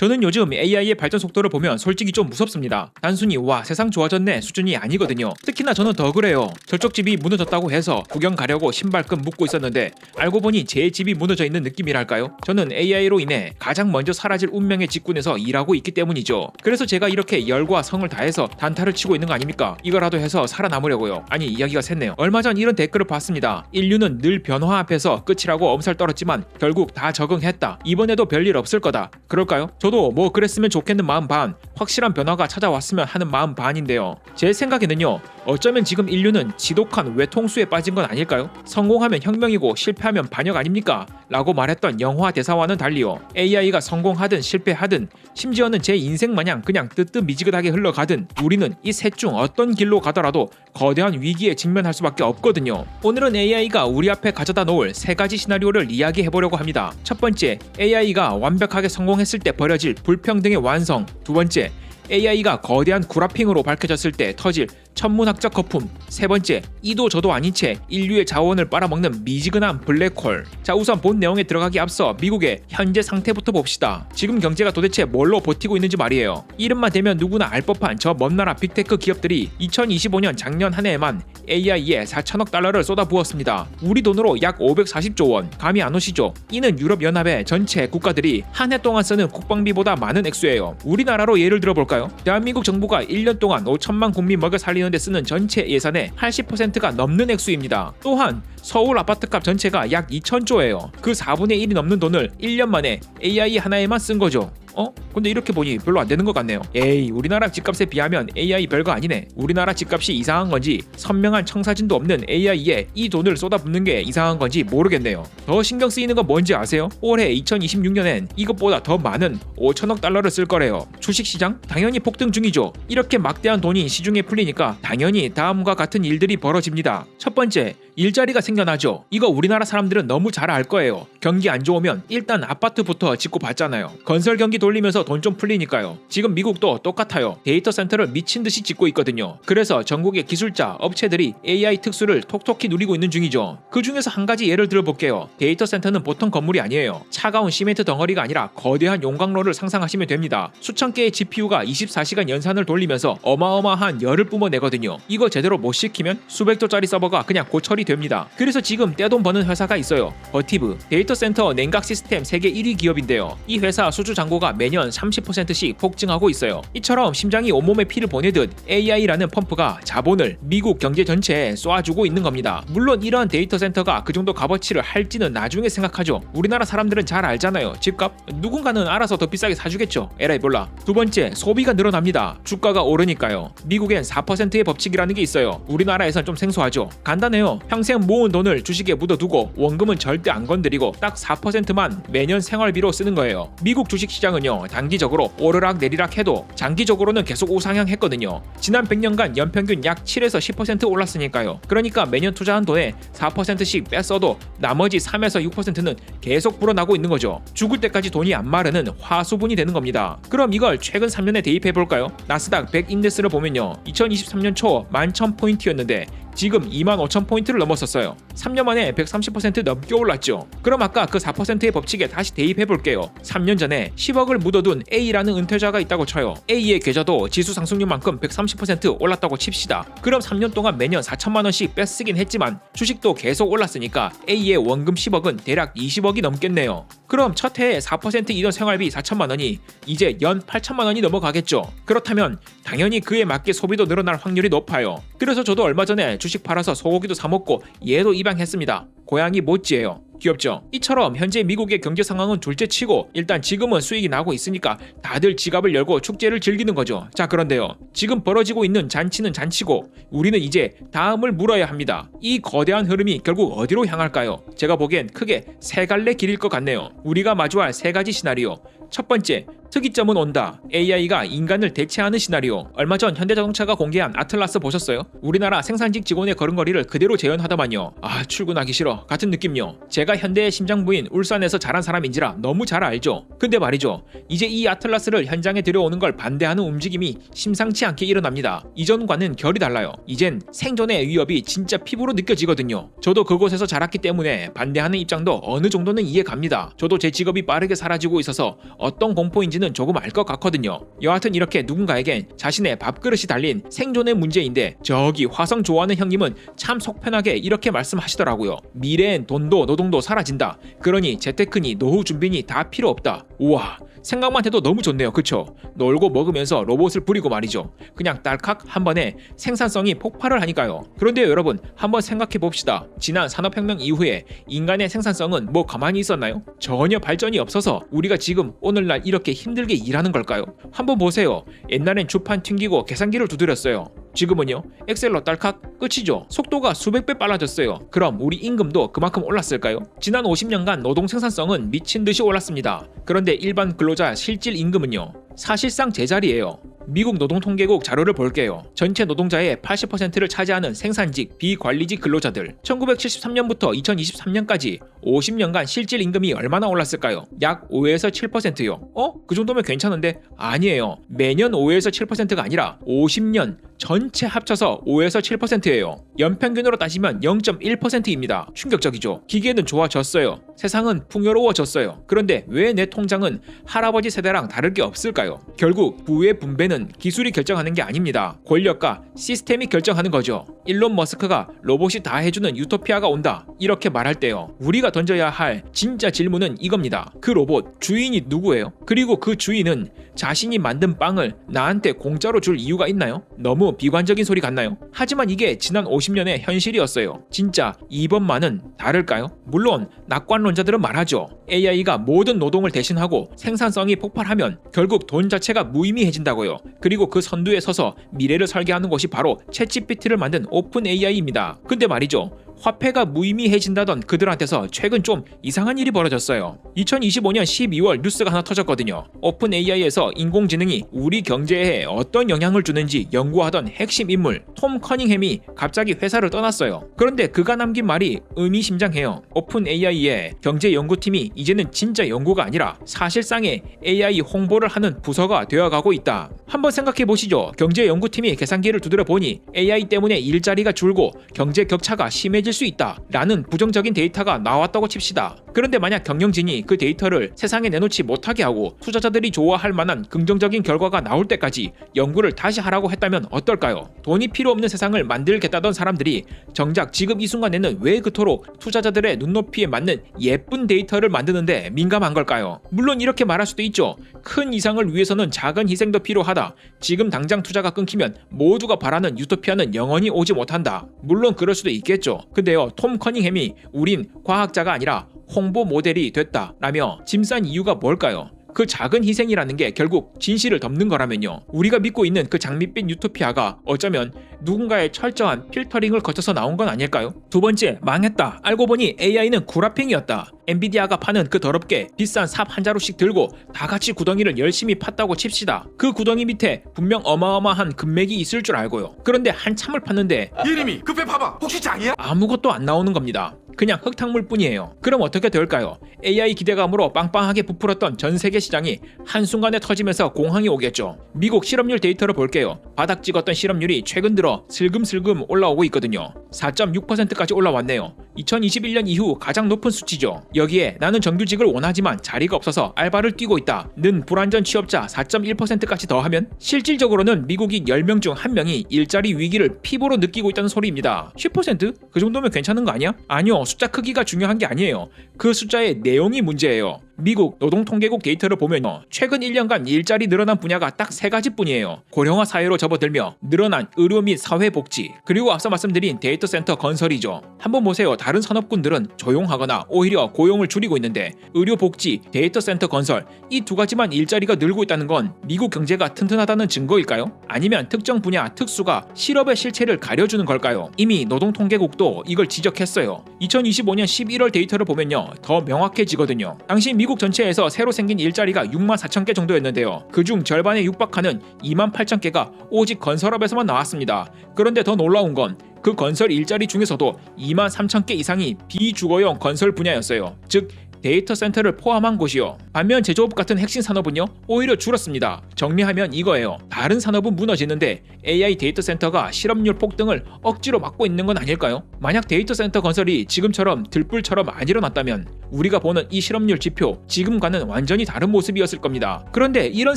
저는 요즘 AI의 발전 속도를 보면 솔직히 좀 무섭습니다. 단순히 와 세상 좋아졌네 수준이 아니거든요. 특히나 저는 더 그래요. 저쪽 집이 무너졌다고 해서 구경 가려고 신발끈 묶고 있었는데 알고 보니 제 집이 무너져 있는 느낌이랄까요? 저는 AI로 인해 가장 먼저 사라질 운명의 직군에서 일하고 있기 때문이죠. 그래서 제가 이렇게 열과 성을 다해서 단타를 치고 있는 거 아닙니까? 이거라도 해서 살아남으려고요. 아니 이야기가 샜네요. 얼마 전 이런 댓글을 봤습니다. 인류는 늘 변화 앞에서 끝이라고 엄살 떨었지만 결국 다 적응했다. 이번에도 별일 없을 거다. 그럴까요? 저도 뭐 그랬으면 좋겠는 마음 반, 확실한 변화가 찾아왔으면 하는 마음 반인데요. 제 생각에는요. 어쩌면 지금 인류는 지독한 외통수에 빠진 건 아닐까요? 성공하면 혁명이고 실패하면 반역 아닙니까? 라고 말했던 영화 대사와는 달리요. AI가 성공하든 실패하든 심지어는 제 인생 마냥 그냥 뜨뜻미지근하게 흘러가든 우리는 이 셋 중 어떤 길로 가더라도 거대한 위기에 직면할 수밖에 없거든요. 오늘은 AI가 우리 앞에 가져다 놓을 세 가지 시나리오를 이야기해 보려고 합니다. 첫 번째, AI가 완벽하게 성공했을 때 벌어질 불평등의 완성. 두 번째, AI가 거대한 구라핑으로 밝혀졌을 때 터질 천문학적 거품. 세 번째, 이도 저도 아닌 채 인류의 자원을 빨아먹는 미지근한 블랙홀. 자, 우선 본 내용에 들어가기 앞서 미국의 현재 상태부터 봅시다. 지금 경제가 도대체 뭘로 버티고 있는지 말이에요. 이름만 대면 누구나 알 법한 저 먼 나라 빅테크 기업들이 2025년 작년 한 해에만 AI에 4천억 달러를 쏟아부었습니다. 우리 돈으로 약 540조 원. 감이 안 오시죠? 이는 유럽연합의 전체 국가들이 한 해 동안 쓰는 국방비보다 많은 액수예요. 우리나라로 예를 들어볼까요? 대한민국 정부가 1년 동안 5천만 국민 먹여 살리는 데 쓰는 전체 예산의 80%가 넘는 액수입니다. 또한 서울 아파트값 전체가 약 2천조예요. 그 4분의 1이 넘는 돈을 1년 만에 AI 하나에만 쓴 거죠. 어? 근데 이렇게 보니 별로 안 되는 것 같네요. 에이, 우리나라 집값에 비하면 AI 별거 아니네. 우리나라 집값이 이상한 건지 선명한 청사진도 없는 AI에 이 돈을 쏟아붓는 게 이상한 건지 모르겠네요. 더 신경 쓰이는 건 뭔지 아세요? 올해 2026년엔 이것보다 더 많은 5천억 달러를 쓸 거래요. 주식시장 당연히 폭등 중이죠. 이렇게 막대한 돈이 시중에 풀리니까 당연히 다음과 같은 일들이 벌어집니다. 첫 번째, 일자리가 생겨 나죠. 이거 우리나라 사람들은 너무 잘 알 거예요. 경기 안 좋으면 일단 아파트부터 짓고 받잖아요. 건설 경기 돌리면서 돈 좀 풀리니까요. 지금 미국도 똑같아요. 데이터 센터를 미친 듯이 짓고 있거든요. 그래서 전국의 기술자, 업체들이 AI 특수를 톡톡히 누리고 있는 중이죠. 그 중에서 한 가지 예를 들어볼게요. 데이터 센터는 보통 건물이 아니에요. 차가운 시멘트 덩어리가 아니라 거대한 용광로를 상상하시면 됩니다. 수천 개의 GPU가 24시간 연산을 돌리면서 어마어마한 열을 뿜어내거든요. 이거 제대로 못 시키면 수백 조짜리 서버가 그냥 고철이 됩니다. 그래서 지금 떼돈 버는 회사가 있어요. 버티브 데이터 센터 냉각 시스템 세계 1위 기업인데요. 이 회사 수주 잔고가 매년 30%씩 폭증하고 있어요. 이처럼 심장이 온몸에 피를 보내듯 AI라는 펌프가 자본을 미국 경제 전체에 쏘아주고 있는 겁니다. 물론 이러한 데이터 센터가 그 정도 값어치를 할지는 나중에 생각하죠. 우리나라 사람들은 잘 알잖아요. 집값 누군가는 알아서 더 비싸게 사주겠죠. 에라이 몰라. 두 번째 소비가 늘어납니다. 주가가 오르니까요. 미국엔 4%의 법칙이라는 게 있어요. 우리나라에선 좀 생소하죠. 간단해요. 평생 모은 돈을 주식에 묻어두고 원금은 절대 안 건드리고 딱 4%만 매년 생활비로 쓰는 거예요. 미국 주식 시장은요 단기적으로 오르락 내리락 해도 장기적으로는 계속 우상향했거든요. 지난 100년간 연평균 약 7에서 10% 올랐으니까요. 그러니까 매년 투자한 돈에 4%씩 뺐어도 나머지 3에서 6%는 계속 불어나고 있는 거죠. 죽을 때까지 돈이 안 마르는 화수분이 되는 겁니다. 그럼 이걸 최근 3년에 대입해 볼까요? 나스닥 100 인덱스를 보면요. 2023년 초 11,000포인트였는데 지금 25,000포인트를 넘었었어요. 3년 만에 130% 넘게 올랐죠. 그럼 아까 그 4%의 법칙에 다시 대입해 볼게요. 3년 전에 10억을 묻어둔 A라는 은퇴자가 있다고 쳐요. A의 계좌도 지수 상승률만큼 130% 올랐다고 칩시다. 그럼 3년 동안 매년 4천만 원씩 뺏쓰긴 했지만 주식도 계속 올랐으니까 A의 원금 10억은 대략 20억이 넘겠네요. 그럼 첫 해에 4% 이던 생활비 4천만 원이 이제 연 8천만 원이 넘어가겠죠. 그렇다면 당연히 그에 맞게 소비도 늘어날 확률이 높아요. 그래서 저도 얼마 전에 주식 팔아서 소고기도 사 먹고 얘도 입양했습니다. 고양이 못지예요. 귀엽죠? 이처럼 현재 미국의 경제 상황은 둘째치고 일단 지금은 수익이 나고 있으니까 다들 지갑을 열고 축제를 즐기는 거죠. 자 그런데요. 지금 벌어지고 있는 잔치는 잔치고 우리는 이제 다음을 물어야 합니다. 이 거대한 흐름이 결국 어디로 향할까요? 제가 보기엔 크게 세 갈래 길일 것 같네요. 우리가 마주할 세 가지 시나리오. 첫 번째, 특이점은 온다. AI가 인간을 대체하는 시나리오. 얼마 전 현대자동차가 공개한 아틀라스 보셨어요? 우리나라 생산직 직원의 걸음걸이를 그대로 재현하더만요. 아 출근하기 싫어. 같은 느낌요. 제가 현대의 심장부인 울산에서 자란 사람인지라 너무 잘 알죠. 근데 말이죠. 이제 이 아틀라스를 현장에 들여오는 걸 반대하는 움직임이 심상치 않게 일어납니다. 이전과는 결이 달라요. 이젠 생존의 위협이 진짜 피부로 느껴지거든요. 저도 그곳에서 자랐기 때문에 반대하는 입장도 어느 정도는 이해 갑니다. 저도 제 직업이 빠르게 사라지고 있어서 어떤 공포인지는 조금 알 것 같거든요. 여하튼 이렇게 누군가에겐 자신의 밥그릇이 달린 생존의 문제인데 저기 화성 좋아하는 형님은 참 속편하게 이렇게 말씀하시더라고요. 미래엔 돈도 노동도 사라진다. 그러니 재테크니 노후 준비니 다 필요 없다. 우와 생각만 해도 너무 좋네요. 그쵸? 놀고 먹으면서 로봇을 부리고 말이죠. 그냥 딸칵 한 번에 생산성이 폭발을 하니까요. 그런데 여러분 한번 생각해 봅시다. 지난 산업혁명 이후에 인간의 생산성은 뭐 가만히 있었나요? 전혀 발전이 없어서 우리가 지금 오늘날 이렇게 힘들게 일하는 걸까요? 한번 보세요. 옛날엔 주판 튕기고 계산기를 두드렸어요. 지금은요 엑셀로 딸칵 끝이죠 속도가 수백 배 빨라졌어요 그럼 우리 임금도 그만큼 올랐을까요 지난 50년간 노동 생산성은 미친 듯이 올랐습니다 그런데 일반 근로자 실질 임금은요 사실상 제자리예요 미국 노동통계국 자료를 볼게요. 전체 노동자의 80%를 차지하는 생산직, 비관리직 근로자들 1973년부터 2023년까지 50년간 실질 임금이 얼마나 올랐을까요? 약 5에서 7%요. 어? 그 정도면 괜찮은데? 아니에요. 매년 5에서 7%가 아니라 50년 전체 합쳐서 5에서 7%예요. 연평균으로 따지면 0.1%입니다. 충격적이죠. 기계는 좋아졌어요. 세상은 풍요로워졌어요. 그런데 왜 내 통장은 할아버지 세대랑 다를 게 없을까요? 결국 부의 분배는 기술이 결정하는 게 아닙니다. 권력과 시스템이 결정하는 거죠. 일론 머스크가 로봇이 다 해주는 유토피아가 온다. 이렇게 말할 때요. 우리가 던져야 할 진짜 질문은 이겁니다. 그 로봇 주인이 누구예요? 그리고 그 주인은 자신이 만든 빵을 나한테 공짜로 줄 이유가 있나요? 너무 비관적인 소리 같나요? 하지만 이게 지난 50년의 현실이었어요. 진짜 이번만은 다를까요? 물론 낙관론자들은 말하죠. AI가 모든 노동을 대신하고 생산성이 폭발하면 결국 돈 자체가 무의미해진다고요. 그리고 그 선두에 서서 미래를 설계하는 곳이 바로 챗GPT를 만든 오픈 AI입니다. 근데 말이죠. 화폐가 무의미해진다던 그들한테서 최근 좀 이상한 일이 벌어졌어요. 2025년 12월 뉴스가 하나 터졌거든요. 오픈 AI에서 인공지능이 우리 경제에 어떤 영향을 주는지 연구하던 핵심 인물 톰 커닝햄이 갑자기 회사를 떠났어요. 그런데 그가 남긴 말이 의미심장해요. 오픈 AI의 경제 연구팀이 이제는 진짜 연구가 아니라 사실상의 AI 홍보를 하는 부서가 되어가고 있다. 한번 생각해 보시죠. 경제 연구팀이 계산기를 두드려 보니 AI 때문에 일자리가 줄고 경제 격차가 심해질 수 있다. 라는 부정적인 데이터가 나왔다고 칩시다. 그런데 만약 경영진이 그 데이터를 세상에 내놓지 못하게 하고 투자자들이 좋아할 만한 긍정적인 결과가 나올 때까지 연구를 다시 하라고 했다면 어떨까요? 돈이 필요 없는 세상을 만들겠다던 사람들이 정작 지금 이 순간에는 왜 그토록 투자자들의 눈높이에 맞는 예쁜 데이터를 만드는데 민감한 걸까요? 물론 이렇게 말할 수도 있죠. 큰 이상을 위해서는 작은 희생도 필요하다. 지금 당장 투자가 끊기면 모두가 바라는 유토피아는 영원히 오지 못한다. 물론 그럴 수도 있겠죠. 근데요, 톰 커닝햄이 우린 과학자가 아니라 홍보 모델이 됐다. 라며 짐 싼 이유가 뭘까요? 그 작은 희생이라는 게 결국 진실을 덮는 거라면요. 우리가 믿고 있는 그 장밋빛 유토피아가 어쩌면 누군가의 철저한 필터링을 거쳐서 나온 건 아닐까요? 두 번째, 망했다. 알고 보니 AI는 구라핑이었다. 엔비디아가 파는 그 더럽게 비싼 삽 한 자루씩 들고 다 같이 구덩이를 열심히 팠다고 칩시다. 그 구덩이 밑에 분명 어마어마한 금맥이 있을 줄 알고요. 그런데 한참을 팠는데 예림이 급해 봐봐 혹시 장이야? 아무것도 안 나오는 겁니다. 그냥 흙탕물 뿐이에요. 그럼 어떻게 될까요? AI 기대감으로 빵빵하게 부풀었던 전 세계 시장이 한순간에 터지면서 공황이 오겠죠. 미국 실업률 데이터를 볼게요. 바닥 찍었던 실업률이 최근 들어 슬금슬금 올라오고 있거든요. 4.6%까지 올라왔네요. 2021년 이후 가장 높은 수치죠. 여기에 나는 정규직을 원하지만 자리가 없어서 알바를 뛰고 있다. 는 불안전 취업자 4.1%까지 더하면 실질적으로는 미국인 10명 중 1명이 일자리 위기를 피부로 느끼고 있다는 소리입니다. 10%? 그 정도면 괜찮은 거 아니야? 아니요. 숫자 크기가 중요한 게 아니에요. 그 숫자의 내용이 문제예요. 미국 노동통계국 데이터를 보면요. 최근 1년간 일자리 늘어난 분야가 딱 세 가지뿐이에요. 고령화 사회로 접어들며 늘어난 의료 및 사회복지 그리고 앞서 말씀드린 데이터 센터 건설이죠. 한번 보세요. 다른 산업군들은 조용하거나 오히려 고용을 줄이고 있는데 의료 복지, 데이터 센터 건설 이 두 가지만 일자리가 늘고 있다는 건 미국 경제가 튼튼하다는 증거일까요? 아니면 특정 분야 특수가 실업의 실체를 가려주는 걸까요? 이미 노동통계국도 이걸 지적했어요. 2025년 11월 데이터를 보면요. 더 명확해지거든요. 당시 미국 전체에서 새로 생긴 일자리가 6만 4천 개 정도였는데요. 그중 절반에 육박하는 2만 8천 개가 오직 건설업에서만 나왔습니다. 그런데 더 놀라운 건 그 건설 일자리 중에서도 2만 3천 개 이상이 비주거용 건설 분야였어요. 즉 데이터 센터를 포함한 곳이요. 반면 제조업 같은 핵심 산업은요, 오히려 줄었습니다. 정리하면 이거예요. 다른 산업은 무너지는데 AI 데이터 센터가 실업률 폭등을 억지로 막고 있는 건 아닐까요? 만약 데이터 센터 건설이 지금처럼 들불처럼 안 일어났다면 우리가 보는 이 실업률 지표 지금과는 완전히 다른 모습이었을 겁니다. 그런데 이런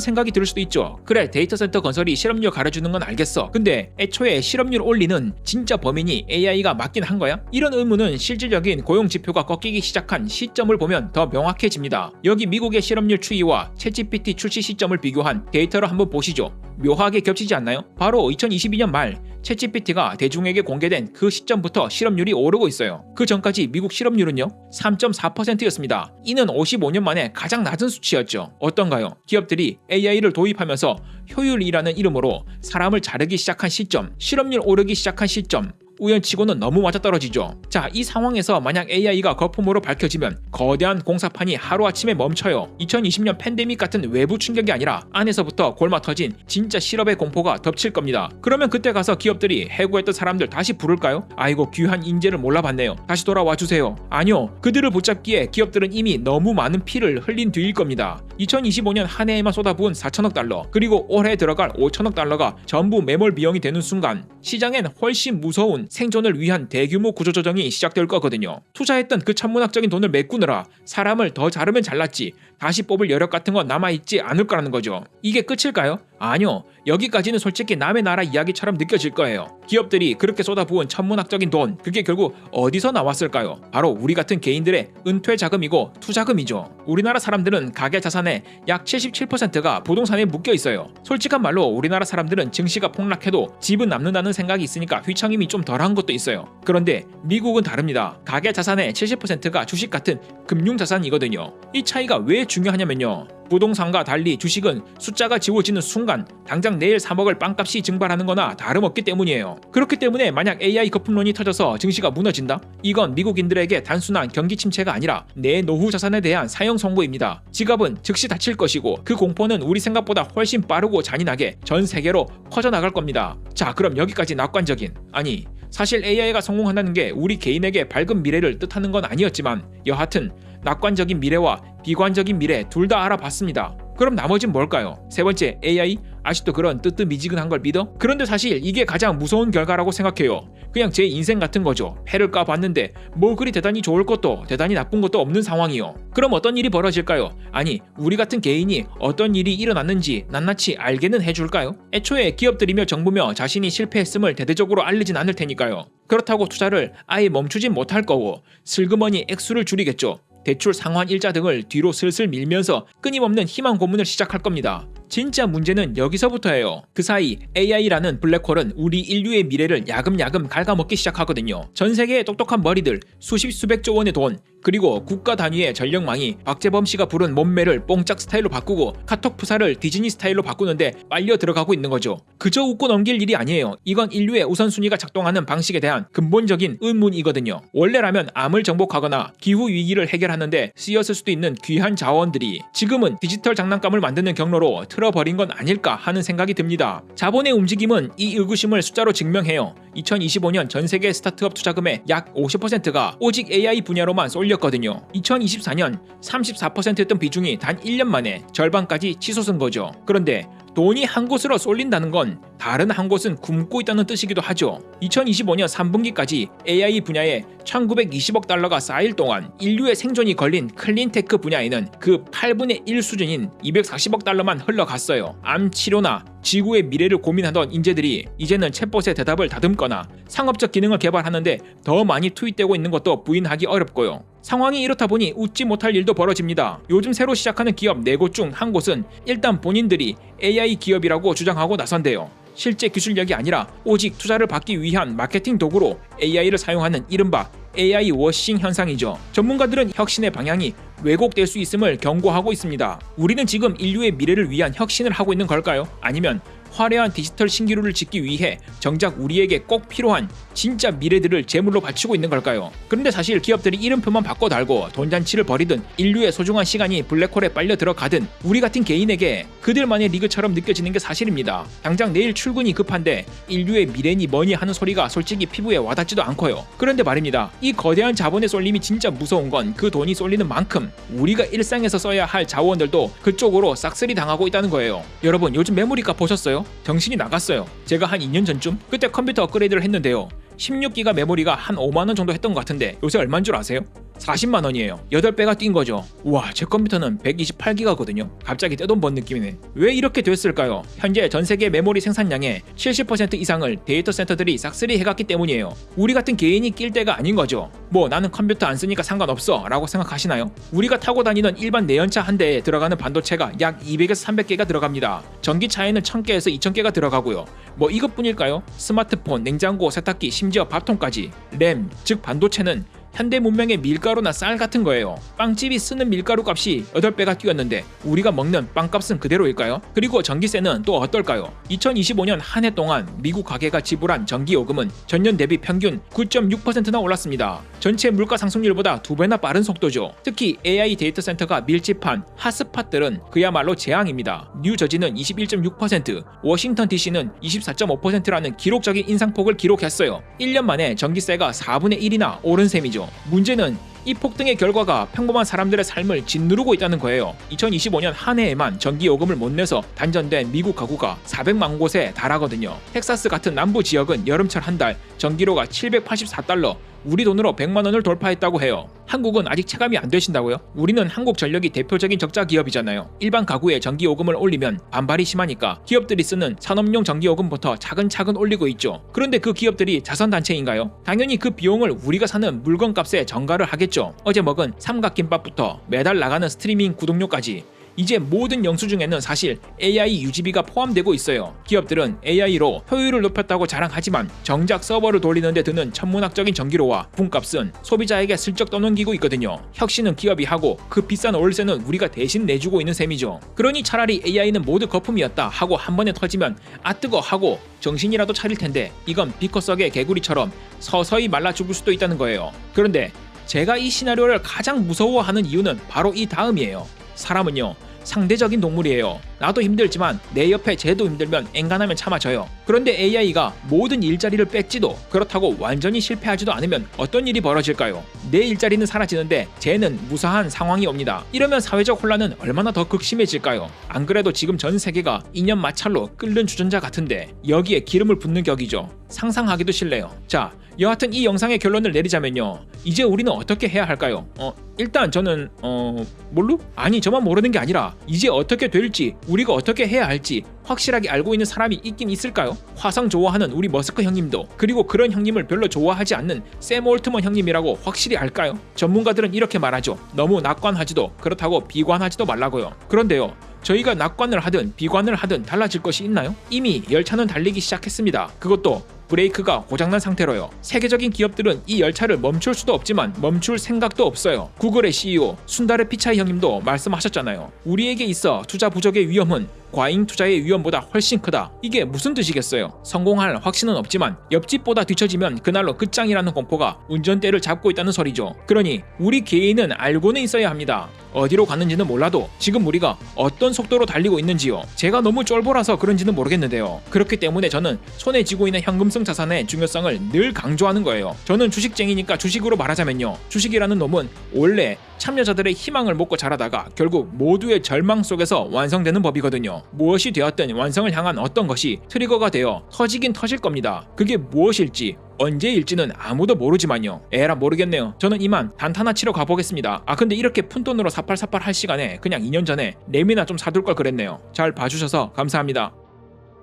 생각이 들 수도 있죠. 그래 데이터 센터 건설이 실업률 가려주는 건 알겠어. 근데 애초에 실업률 올리는 진짜 범인이 AI가 맞긴 한 거야? 이런 의문은 실질적인 고용 지표가 꺾이기 시작한 시점을 보면 더 명확해집니다. 여기 미국의 실업률 추이와 챗GPT 출시 시점을 비교한 데이터를 한번 보시죠. 묘하게 겹치지 않나요? 바로 2022년 말 챗GPT가 대중에게 공개된 그 시점부터 실업률이 오르고 있어요. 그 전까지 미국 실업률은요 3.4%였습니다. 이는 55년 만에 가장 낮은 수치였죠. 어떤가요? 기업들이 AI를 도입하면서 효율이라는 이름으로 사람을 자르기 시작한 시점, 실업률 오르기 시작한 시점, 우연치고는 너무 맞아떨어지죠. 자, 이 상황에서 만약 AI가 거품으로 밝혀지면 거대한 공사판이 하루아침에 멈춰요. 2020년 팬데믹 같은 외부 충격이 아니라 안에서부터 골마 터진 진짜 실업의 공포가 덮칠 겁니다. 그러면 그때 가서 기업들이 해고했던 사람들 다시 부를까요? 아이고 귀한 인재를 몰라봤네요. 다시 돌아와 주세요. 아니요. 그들을 붙잡기에 기업들은 이미 너무 많은 피를 흘린 뒤일 겁니다. 2025년 한 해에만 쏟아부은 4천억 달러, 그리고 올해 들어갈 5천억 달러가 전부 매몰 비용이 되는 순간 시장엔 훨씬 무서운 생존을 위한 대규모 구조조정이 시작될 거거든요. 투자했던 그 천문학적인 돈을 메꾸느라 사람을 더 자르면 잘났지 다시 뽑을 여력 같은 건 남아있지 않을 거라는 거죠. 이게 끝일까요? 아니요. 여기까지는 솔직히 남의 나라 이야기처럼 느껴질 거예요. 기업들이 그렇게 쏟아부은 천문학적인 돈, 그게 결국 어디서 나왔을까요? 바로 우리 같은 개인들의 은퇴 자금이고 투자금이죠. 우리나라 사람들은 가계 자산의 약 77%가 부동산에 묶여 있어요. 솔직한 말로 우리나라 사람들은 증시가 폭락해도 집은 남는다는 생각이 있으니까 휘청임이 좀 덜한 것도 있어요. 그런데 미국은 다릅니다. 가계 자산의 70%가 주식 같은 금융 자산이거든요. 이 차이가 왜 중요하냐면요. 부동산과 달리 주식은 숫자가 지워지는 순간 당장 내일 3억을 빵값이 증발하는 거나 다름없기 때문이에요. 그렇기 때문에 만약 AI 거품론이 터져서 증시가 무너진다? 이건 미국인들에게 단순한 경기 침체가 아니라 내 노후 자산에 대한 사형 선고입니다. 지갑은 즉시 닫힐 것이고 그 공포는 우리 생각보다 훨씬 빠르고 잔인하게 전 세계로 퍼져나갈 겁니다. 자, 그럼 여기까지 낙관적인 아니 사실 AI가 성공한다는 게 우리 개인에게 밝은 미래를 뜻하는 건 아니었지만 여하튼 낙관적인 미래와 비관적인 미래 둘 다 알아봤습니다. 그럼 나머진 뭘까요? 세 번째, AI? 아직도 그런 뜨뜻미지근한 걸 믿어? 그런데 사실 이게 가장 무서운 결과라고 생각해요. 그냥 제 인생 같은 거죠. 패를 까봤는데 뭐 그리 대단히 좋을 것도 대단히 나쁜 것도 없는 상황이요. 그럼 어떤 일이 벌어질까요? 아니, 우리 같은 개인이 어떤 일이 일어났는지 낱낱이 알게는 해줄까요? 애초에 기업들이며 정부며 자신이 실패했음을 대대적으로 알리진 않을 테니까요. 그렇다고 투자를 아예 멈추진 못할 거고 슬그머니 액수를 줄이겠죠. 대출 상환 일자 등을 뒤로 슬슬 밀면서 끊임없는 희망 고문을 시작할 겁니다. 진짜 문제는 여기서부터예요. 그 사이 AI라는 블랙홀은 우리 인류의 미래를 야금야금 갉아먹기 시작하거든요. 전 세계의 똑똑한 머리들, 수십 수백조 원의 돈, 그리고 국가 단위의 전력망이 박재범 씨가 부른 몸매를 뽕짝 스타일로 바꾸고 카톡 프사를 디즈니 스타일로 바꾸는데 빨려 들어가고 있는 거죠. 그저 웃고 넘길 일이 아니에요. 이건 인류의 우선순위가 작동하는 방식에 대한 근본적인 의문이거든요. 원래라면 암을 정복하거나 기후 위기를 해결하는데 쓰였을 수도 있는 귀한 자원들이 지금은 디지털 장난감을 만드는 경로로 틀어 버린 건 아닐까 하는 생각이 듭니다. 자본의 움직임은 이 의구심을 숫자로 증명해요. 2025년 전 세계 스타트업 투자금의 약 50%가 오직 AI 분야로만 쏠렸거든요. 2024년 34%였던 비중이 단 1년 만에 절반까지 치솟은 거죠. 그런데 돈이 한 곳으로 쏠린다는 건 다른 한 곳은 굶고 있다는 뜻이기도 하죠. 2025년 3분기까지 AI 분야에 1920억 달러가 쌓일 동안 인류의 생존이 걸린 클린테크 분야에는 그 8분의 1 수준인 240억 달러만 흘러갔어요. 암 치료나 지구의 미래를 고민하던 인재들이 이제는 챗봇의 대답을 다듬거나 상업적 기능을 개발하는데 더 많이 투입되고 있는 것도 부인하기 어렵고요. 상황이 이렇다 보니 웃지 못할 일도 벌어집니다. 요즘 새로 시작하는 기업 4곳 중 한 곳은 일단 본인들이 AI 기업이라고 주장하고 나선대요. 실제 기술력이 아니라 오직 투자를 받기 위한 마케팅 도구로 AI를 사용하는 이른바 AI 워싱 현상이죠. 전문가들은 혁신의 방향이 왜곡될 수 있음을 경고하고 있습니다. 우리는 지금 인류의 미래를 위한 혁신을 하고 있는 걸까요? 아니면 화려한 디지털 신기루를 짓기 위해 정작 우리에게 꼭 필요한 진짜 미래들을 제물로 바치고 있는 걸까요? 그런데 사실 기업들이 이름표만 바꿔 달고 돈잔치를 벌이든 인류의 소중한 시간이 블랙홀에 빨려 들어가든 우리 같은 개인에게 그들만의 리그처럼 느껴지는 게 사실입니다. 당장 내일 출근이 급한데 인류의 미래니 뭐니 하는 소리가 솔직히 피부에 와닿지도 않고요. 그런데 말입니다. 이 거대한 자본의 쏠림이 진짜 무서운 건 그 돈이 쏠리는 만큼 우리가 일상에서 써야 할 자원들도 그쪽으로 싹쓸이 당하고 있다는 거예요. 여러분 요즘 메모리값 보셨어요? 정신이 나갔어요. 제가 한 2년 전쯤 그때 컴퓨터 업그레이드를 했는데요. 16기가 메모리가 한 5만원 정도 했던 것 같은데 요새 얼마인 줄 아세요? 40만 원이에요. 8배가 뛴 거죠. 우와, 제 컴퓨터는 128기가거든요. 갑자기 떼돈 번 느낌이네. 왜 이렇게 됐을까요? 현재 전 세계 메모리 생산량의 70% 이상을 데이터 센터들이 싹쓸이 해갔기 때문이에요. 우리 같은 개인이 낄 때가 아닌 거죠. 뭐 나는 컴퓨터 안 쓰니까 상관없어 라고 생각하시나요? 우리가 타고 다니는 일반 내연차 한 대에 들어가는 반도체가 약 200에서 300개가 들어갑니다. 전기차에는 1000개에서 2000개가 들어가고요. 뭐 이것뿐일까요? 스마트폰, 냉장고, 세탁기, 심지어 밥통까지 램, 즉 반도체는 현대 문명의 밀가루나 쌀 같은 거예요. 빵집이 쓰는 밀가루 값이 8배가 뛰었는데 우리가 먹는 빵값은 그대로일까요? 그리고 전기세는 또 어떨까요? 2025년 한 해 동안 미국 가게가 지불한 전기 요금은 전년 대비 평균 9.6%나 올랐습니다. 전체 물가 상승률보다 두 배나 빠른 속도죠. 특히 AI 데이터 센터가 밀집한 핫스팟들은 그야말로 재앙입니다. 뉴저지는 21.6%, 워싱턴 DC는 24.5%라는 기록적인 인상폭을 기록했어요. 1년 만에 전기세가 4분의 1이나 오른 셈이죠. 문제는 이 폭등의 결과가 평범한 사람들의 삶을 짓누르고 있다는 거예요. 2025년 한 해에만 전기 요금을 못 내서 단전된 미국 가구가 400만 곳에 달하거든요. 텍사스 같은 남부 지역은 여름철 한 달 전기료가 784달러, 우리 돈으로 100만 원을 돌파했다고 해요. 한국은 아직 체감이 안 되신다고요? 우리는 한국 전력이 대표적인 적자 기업이잖아요. 일반 가구에 전기 요금을 올리면 반발이 심하니까 기업들이 쓰는 산업용 전기 요금부터 차근차근 올리고 있죠. 그런데 그 기업들이 자선 단체인가요? 당연히 그 비용을 우리가 사는 물건값에 전가를 하겠죠. 어제 먹은 삼각김밥부터 매달 나가는 스트리밍 구독료까지 이제 모든 영수증에는 사실 AI 유지비가 포함되고 있어요. 기업들은 AI로 효율을 높였다고 자랑하지만 정작 서버를 돌리는데 드는 천문학적인 전기료와 분값은 소비자에게 슬쩍 떠넘기고 있거든요. 혁신은 기업이 하고 그 비싼 월세는 우리가 대신 내주고 있는 셈이죠. 그러니 차라리 AI는 모두 거품이었다 하고 한 번에 터지면 아 뜨거 하고 정신이라도 차릴 텐데 이건 비커석의 개구리처럼 서서히 말라 죽을 수도 있다는 거예요. 그런데 제가 이 시나리오를 가장 무서워하는 이유는 바로 이 다음이에요. 사람은요 상대적인 동물이에요. 나도 힘들지만 내 옆에 쟤도 힘들면 앵간하면 참아져요. 그런데 AI가 모든 일자리를 뺏지도 그렇다고 완전히 실패하지도 않으면 어떤 일이 벌어질까요? 내 일자리는 사라지는데 쟤는 무사한 상황이 옵니다. 이러면 사회적 혼란은 얼마나 더 극심해질까요? 안 그래도 지금 전 세계가 인연 마찰로 끓는 주전자 같은데 여기에 기름을 붓는 격이죠. 상상하기도 싫네요. 자, 여하튼 이 영상의 결론을 내리자면요. 이제 우리는 어떻게 해야 할까요? 어, 일단 저는 어, 뭘로? 아니, 저만 모르는 게 아니라 이제 어떻게 될지, 우리가 어떻게 해야 할지 확실하게 알고 있는 사람이 있긴 있을까요? 화성 좋아하는 우리 머스크 형님도 그리고 그런 형님을 별로 좋아하지 않는 샘 올트먼 형님이라고 확실히 알까요? 전문가들은 이렇게 말하죠. 너무 낙관하지도 그렇다고 비관하지도 말라고요. 그런데요. 저희가 낙관을 하든 비관을 하든 달라질 것이 있나요? 이미 열차는 달리기 시작했습니다. 그것도 브레이크가 고장난 상태로요. 세계적인 기업들은 이 열차를 멈출 수도 없지만 멈출 생각도 없어요. 구글의 CEO 순다르 피차이 형님도 말씀하셨잖아요. 우리에게 있어 투자 부족의 위험은 과잉 투자의 위험보다 훨씬 크다. 이게 무슨 뜻이겠어요? 성공할 확신은 없지만 옆집보다 뒤처지면 그날로 끝장이라는 공포가 운전대를 잡고 있다는 소리죠. 그러니 우리 개인은 알고는 있어야 합니다. 어디로 가는지는 몰라도 지금 우리가 어떤 속도로 달리고 있는지요. 제가 너무 쫄보라서 그런지는 모르겠는데요. 그렇기 때문에 저는 손에 쥐고 있는 현금 성 자산의 중요성을 늘 강조하는 거예요. 저는 주식쟁이니까 주식으로 말하자면요. 주식이라는 놈은 원래 참여자들의 희망을 먹고 자라다가 결국 모두의 절망 속에서 완성되는 법이거든요. 무엇이 되었든 완성을 향한 어떤 것이 트리거가 되어 터지긴 터질 겁니다. 그게 무엇일지 언제일지는 아무도 모르지만요. 에라 모르겠네요. 저는 이만 단타나 치러 가보겠습니다. 아 근데 이렇게 푼돈으로 사팔사팔 할 시간에 그냥 2년 전에 램이나 좀 사둘 걸 그랬네요. 잘 봐주셔서 감사합니다.